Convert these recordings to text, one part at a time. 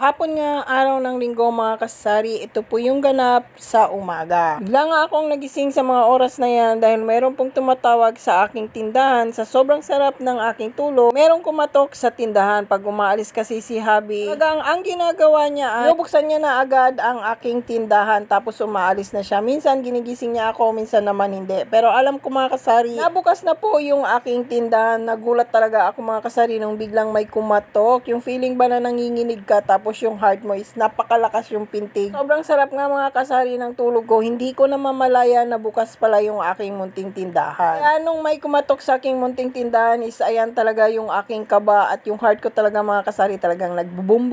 Hapon nga, araw ng linggo mga kasari, ito po yung ganap sa umaga. Bigla nga akong nagising sa mga oras na yan dahil meron pong tumatawag sa aking tindahan sa sobrang sarap ng aking tulog. Merong kumatok sa tindahan pag umaalis kasi si Habi. Talagang ang ginagawa niya ay bubuksan niya na agad ang aking tindahan tapos umaalis na siya. Minsan ginigising niya ako, minsan naman hindi. Pero alam ko mga kasari, nabukas na po yung aking tindahan. Nagulat talaga ako mga kasari nung biglang may kumatok. Yung feeling ba na nanginginig ka tapos yung heart mo is napakalakas yung pintig. Sobrang sarap nga mga kasari ng tulog ko. Hindi ko na mamalaya na bukas pala yung aking munting tindahan. Kaya nung may kumatok sa aking munting tindahan is ayan talaga yung aking kaba at yung heart ko talaga mga kasari talagang nagbubum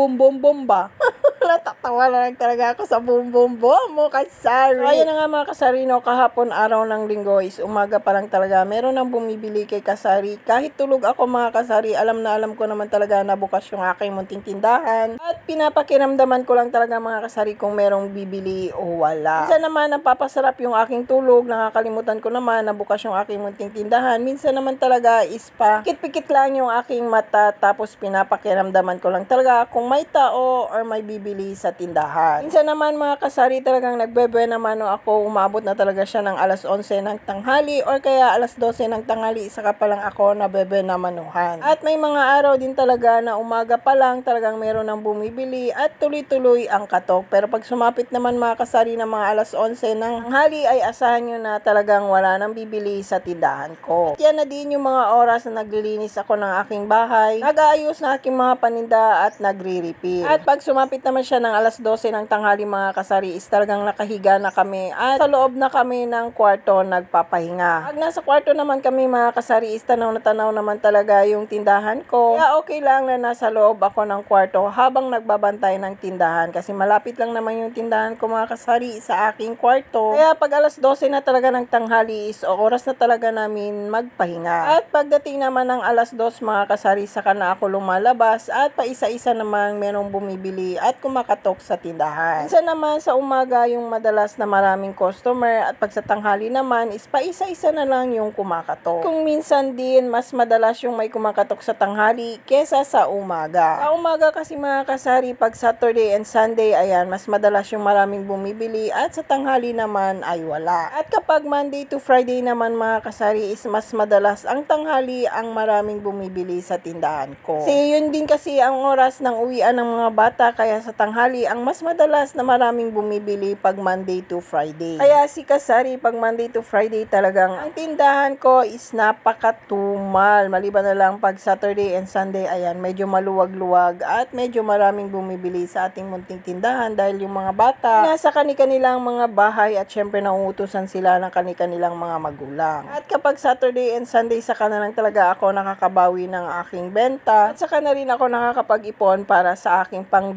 Natatawa na lang talaga ako sa boom boom boom mo kasari. So, ayan na nga mga kasari no, kahapon araw ng linggo is umaga pa lang talaga. Meron nang bumibili kay kasari. Kahit tulog ako mga kasari, alam na alam ko naman talaga na bukas yung aking munting tindahan. At pinapakiramdaman ko lang talaga mga kasari kung merong bibili o wala. Minsan naman napapasarap yung aking tulog, nakakalimutan ko naman na bukas yung aking munting tindahan. Minsan naman talaga is pa pikit-pikit lang yung aking mata tapos pinapakiramdaman ko lang talaga kung may tao or may bibili sa tindahan. Minsan naman mga kasari talagang nagbebe naman ako umabot na talaga siya ng alas 11 ng tanghali or kaya alas 12 ng tanghali saka pa lang ako nabebe na manuhan. At may mga araw din talaga na umaga pa lang talagang meron ng bumibili at tuloy-tuloy ang katok. Pero pag sumapit naman mga kasari ng mga alas 11 ng tanghali ay asahan nyo na talagang wala nang bibili sa tindahan ko. At yan na din yung mga oras na naglilinis ako ng aking bahay, nag-aayos na aking mga paninda at nagre-refill. At pag sumapit naman siya ng alas 12 ng tanghali mga kasari talagang nakahiga na kami at sa loob na kami ng kwarto nagpapahinga. Pag nasa kwarto naman kami mga kasari tanaw na tanaw naman talaga yung tindahan ko. Kaya okay lang na nasa loob ako ng kwarto habang nagbabantay ng tindahan kasi malapit lang naman yung tindahan ko mga kasari sa aking kwarto. Kaya pag alas 12 na talaga ng tanghali is oras na talaga namin magpahinga. At pagdating naman ng alas 2 mga kasari saka na ako lumalabas at paisa-isa naman merong bumibili at kumakatok sa tindahan. Minsan naman sa umaga yung madalas na maraming customer at pag sa tanghali naman is paisa-isa na lang yung kumakatok. Kung minsan din mas madalas yung may kumakatok sa tanghali kesa sa umaga. Sa umaga kasi mga kasari pag Saturday and Sunday ayan mas madalas yung maraming bumibili at sa tanghali naman ay wala. At kapag Monday to Friday naman mga kasari is mas madalas ang tanghali ang maraming bumibili sa tindahan ko. Kasi yun din kasi ang oras ng uwian ng mga bata kaya sa tanghali ang mas madalas na maraming bumibili pag Monday to Friday. Kaya si Kasari pag Monday to Friday talagang ang tindahan ko is napakatumal. Maliban na lang pag Saturday and Sunday ayan medyo maluwag-luwag at medyo maraming bumibili sa ating munting tindahan dahil yung mga bata nasa kani-kanilang mga bahay at syempre nauutusan sila ng kani-kanilang mga magulang. At kapag Saturday and Sunday saka na lang talaga ako nakakabawi ng aking benta at saka na rin ako nakakapag-ipon para sa aking pang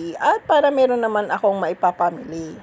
grocery at para meron naman akong maipapamili.